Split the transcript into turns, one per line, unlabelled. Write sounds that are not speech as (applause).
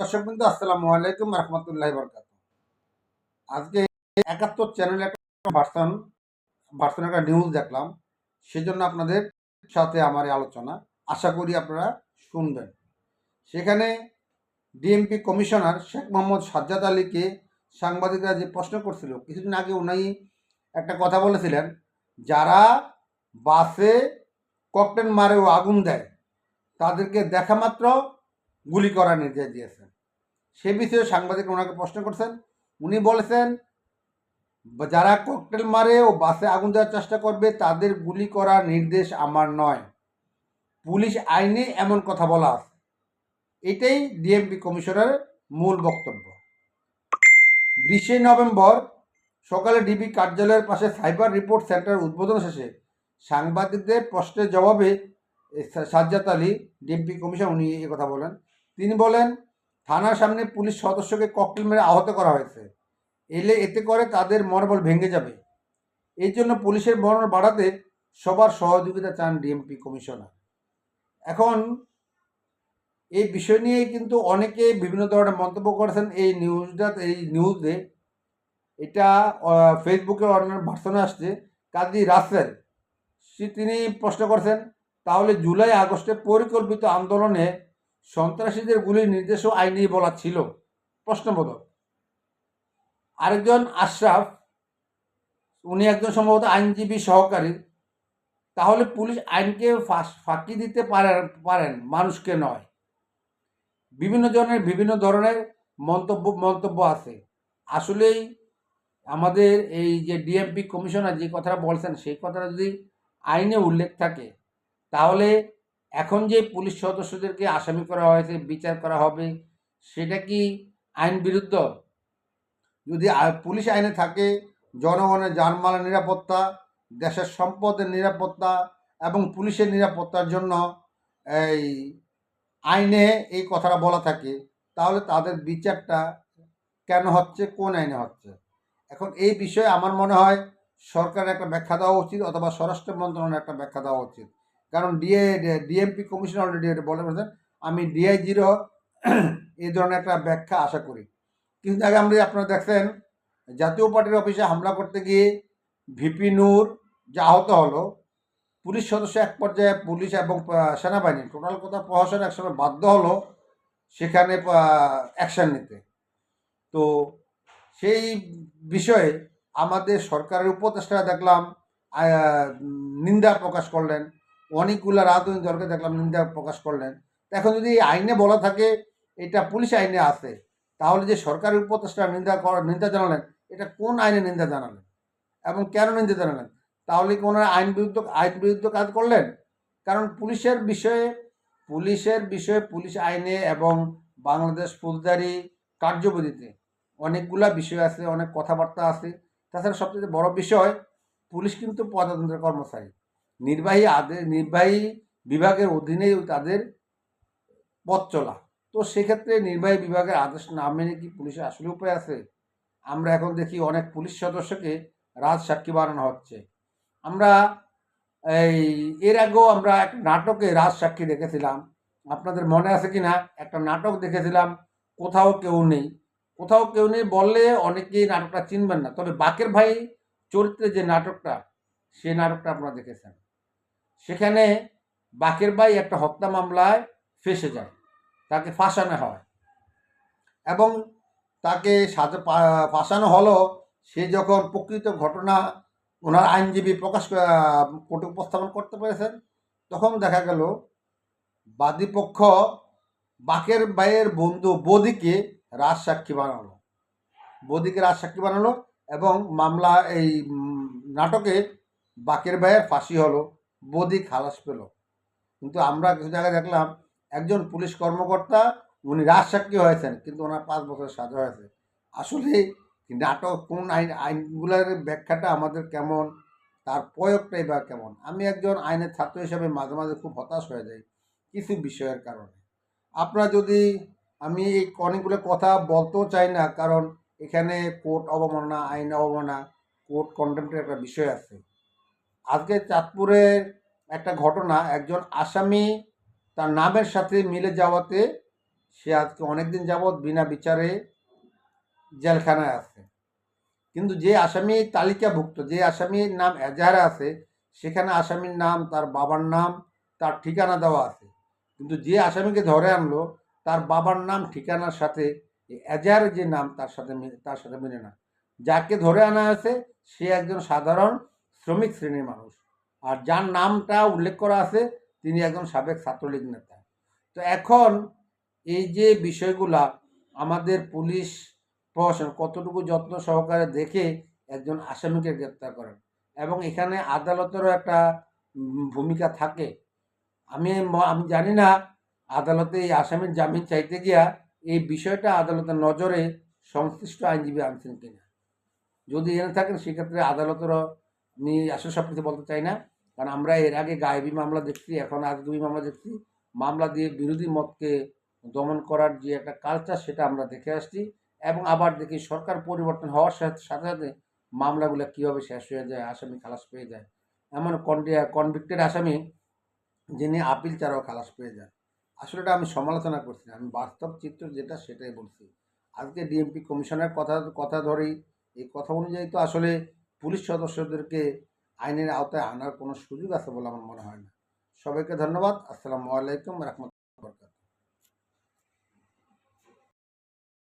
দর্শক বিন্দু, আসসালামু আলাইকুম রহমতুল্লাহ বরকাত আজকে একাত্তর চ্যানেলে একটা ভার্সন ভার্সন একটা নিউজ দেখলাম। সেজন্য আপনাদের সাথে আমার আলোচনা, আশা করি আপনারা শুনবেন। সেখানে ডিএমপি কমিশনার শেখ মোহাম্মদ সাজ্জাদ আলীকে সাংবাদিকরা যে প্রশ্ন করছিল, কিছুদিন আগে উনি একটা কথা বলেছিলেন, যারা বাসে ককটেল মারে ও আগুন দেয়, তাদেরকে দেখা মাত্র গুলি করার নির্দেশ দিয়েছেন। সে বিষয়ে সাংবাদিক ওনাকে প্রশ্ন করছেন। উনি বলেছেন, যারা ককটেল মারে ও বাসে আগুন দেওয়ার চেষ্টা করবে, তাদের গুলি করার নির্দেশ আমার নয়। পুলিশ আইনে এমন কথা বলা আছে। এটাই ডিএমপি কমিশনারের মূল বক্তব্য। বিশে নভেম্বর সকালে ডিবি কার্যালয়ের পাশে সাইবার রিপোর্ট সেন্টার উদ্বোধন শেষে সাংবাদিকদের প্রশ্নের জবাবে সাজ্জাদ আলী ডিএমপি কমিশন, উনি কথা বলেন। তিনি বলেন, থানার সামনে পুলিশ সদস্যকে ককটেল মেরে আহত করা হয়েছে। এলে এতে করে তাদের মনোবল ভেঙে যাবে। এই জন্য পুলিশের মনোবল বাড়াতে সবার সহযোগিতা চান ডিএমপি কমিশনার। এখন এই বিষয় নিয়ে কিন্তু অনেকে বিভিন্ন ধরনের মন্তব্য করেছেন এই নিউজটা, এই নিউজে। এটা ফেসবুকে অন্যান্য ভার্সনে আসছে, কাজী রাসেল। তিনি প্রশ্ন করেছেন, তাহলে জুলাই আগস্টে পরিকল্পিত আন্দোলনে সন্ত্রাসীদের গুলির নির্দেশও আইনি বলা ছিল। প্রশ্নবোধক, আরেকজন আশরাফ, উনি একজন সম্ভবত আইনজীবী সহকারী, তাহলে পুলিশ আইনকে ফাঁকি দিতে পারেন পারেন, মানুষকে নয়। বিভিন্ন জনের বিভিন্ন ধরনের মন্তব্য মন্তব্য আছে। আসলেই আমাদের এই যে ডিএমপি কমিশনার যে কথাটা বলছেন, সেই কথাটা যদি আইনে উল্লেখ থাকে, তাহলে এখন যে পুলিশ সদস্যদেরকে আসামি করা হয়েছে, বিচার করা হবে, সেটা কি আইন বিরুদ্ধ? যদি পুলিশ আইনে থাকে, জনগণের জানমালের নিরাপত্তা, দেশের সম্পদের নিরাপত্তা এবং পুলিশের নিরাপত্তার জন্য এই আইনে এই কথাটা বলা থাকে, তাহলে তাদের বিচারটা কেন হচ্ছে, কোন আইনে হচ্ছে? এখন এই বিষয়ে আমার মনে হয় সরকারের একটা ব্যাখ্যা দেওয়া উচিত অথবা স্বরাষ্ট্র মন্ত্রণালয়ের একটা ব্যাখ্যা দেওয়া উচিত। কারণ ডিএ ডিএমপি কমিশন অলরেডি এটা বলে বলেছেন আমি ডিআই জিরো (clears throat) এই ধরনের একটা ব্যাখ্যা আশা করি। কিন্তু আগে আমরা আপনারা দেখছেন, জাতীয় পার্টির অফিসে হামলা করতে গিয়ে ভিপি নূর যে আহত হলো, পুলিশ সদস্য এক পর্যায়ে পুলিশ এবং সেনাবাহিনী, টোটাল কথা প্রশাসন একসময় বাধ্য হলো সেখানে অ্যাকশন নিতে। তো সেই বিষয়ে আমাদের সরকারের উপদেষ্টা দেখলাম নিন্দা প্রকাশ করলেন। অনেকগুলো রাজনৈতিক দলকে দেখলাম, নিন্দা প্রকাশ করলেন। এখন যদি এই আইনে বলা থাকে, এটা পুলিশ আইনে আছে, তাহলে যে সরকারের উপদেষ্টা নিন্দা নিন্দা জানালেন, এটা কোন আইনে নিন্দা জানালেন? এবং কেন নিন্দা জানালেন? তাহলে কি ওনারা আইন বিরুদ্ধ আইন বিরুদ্ধ কাজ করলেন? কারণ পুলিশের বিষয়ে পুলিশের বিষয়ে পুলিশ আইনে এবং বাংলাদেশ ফৌজদারি কার্যবিধিতে অনেকগুলা বিষয় আছে, অনেক কথাবার্তা আছে। তাছাড়া সবচেয়ে বড় বিষয়, পুলিশ কিন্তু প্রজাতন্ত্রের কর্মচারী। নির্বাহী আদে, নির্বাহী বিভাগের অধীনেই তাদের পথ চলা। তো সেক্ষেত্রে নির্বাহী বিভাগের আদেশ না মেনে কি পুলিশের আসলে উপায় আছে? আমরা এখন দেখি অনেক পুলিশ সদস্যকে রাজসাক্ষী বানানো হচ্ছে। আমরা এই, এর আগেও আমরা একটা নাটকে রাজসাক্ষী দেখেছিলাম। আপনাদের মনে আছে কি না একটা নাটক দেখেছিলাম, কোথাও কেউ নেই। কোথাও কেউ নেই বললে অনেকেই নাটকটা চিনবেন না। তবে বাকের ভাই চরিত্রে যে নাটকটা সেই নাটকটা আপনারা দেখেছেন। সেখানে বাকের ভাই একটা হত্যা মামলায় ফেসে যায়। তাকে ফাঁসানো হয়। এবং তাকে সাজা ফাঁসানো হলো সে যখন প্রকৃত ঘটনা ওনার আইনজীবী প্রকাশ কোর্টে উপস্থাপন করতে পেরেছেন, তখন দেখা গেল বাদীপক্ষ বাকের ভাইয়ের বন্ধু বদিকে রাজসাক্ষী বানালো। বদিকে রাজসাক্ষী বানালো এবং মামলা, এই নাটকে বাকের ভাইয়ের ফাঁসি হলো। বদি খালাস পেল। কিন্তু আমরা কিছু জায়গায় দেখলাম, একজন পুলিশ কর্মকর্তা, উনি রাজসাক্ষী হয়েছেন, কিন্তু ওনার পাঁচ বছরের সাজা হয়েছে। আসলে নাটক কোন আইন, আইনগুলোর ব্যাখ্যাটা আমাদের কেমন, তার প্রয়োগটাই বা কেমন? আমি একজন আইনের ছাত্র হিসাবে মাঝে মাঝে খুব হতাশ হয়ে যাই কিছু বিষয়ের কারণে। আপনারা যদি আমি এই অনেকগুলো কথা বলতেও চাই না, কারণ এখানে কোর্ট অবমাননা, আইন অবমাননা, কোর্ট কন্টেম্পের একটা বিষয় আছে। আজকে চাঁদপুরে একটা ঘটনা, একজন আসামি তার নামের সাথে মিলে যাওয়াতে সে আজকে অনেক দিন যাবৎ বিনা বিচারে জেলখানায় আছে। কিন্তু যে আসামি তালিকাভুক্ত, যে আসামির নাম এজাহারে আছে, সেখানে আসামির নাম, তার বাবার নাম, তার ঠিকানা দেওয়া আছে। কিন্তু যে আসামিকে ধরে আনলো, তার বাবার নাম, ঠিকানার সাথে এজাহারের যে নাম, তার সাথে তার সাথে মিলে না। যাকে ধরে আনা হয়েছে, সে একজন সাধারণ শ্রমিক শ্রেণির মানুষ। আর যার নামটা উল্লেখ করা আছে, তিনি একজন সাবেক ছাত্রলীগ নেতা। তো এখন এই যে বিষয়গুলা আমাদের পুলিশ প্রশাসন কতটুকু যত্ন সহকারে দেখে একজন আসামিকে গ্রেপ্তার করেন এবং এখানে আদালতেরও একটা ভূমিকা থাকে। আমি আমি জানি না আদালতে এই আসামির জামিন চাইতে গিয়া এই বিষয়টা আদালতের নজরে সংশ্লিষ্ট আইনজীবী আনছেন কিনা। যদি এনে থাকেন, সেক্ষেত্রে আদালতেরও আমি আসলে সব কিছু বলতে চাই না। কারণ আমরা এর আগে গায়েবী মামলা দেখছি, এখন আজগুবি মামলা দেখছি। মামলা দিয়ে বিরোধী মতকে দমন করার যে একটা কালচার সেটা আমরা দেখে আসছি এবং আবার দেখি সরকার পরিবর্তন হওয়ার সাথে সাথে সাথে মামলাগুলো কীভাবে শেষ হয়ে যায়, আসামি খালাস পেয়ে যায়। এমন কনভিক্টেড আসামি যিনি আপিল ছাড়াও খালাস পেয়ে যান। আসলে এটা আমি সমালোচনা করছি না, আমি বাস্তব চিত্র যেটা সেটাই বলছি। আজকে ডিএমপি কমিশনের কথা কথা ধরেই, এই কথা অনুযায়ী তো আসলে পুলিশ সদস্যদেরকে আইনের আওতায় আনার কোনো সুযোগ আছে বলে আমার মনে হয় না। সবাইকে ধন্যবাদ। আসসালামু আলাইকুম রহমত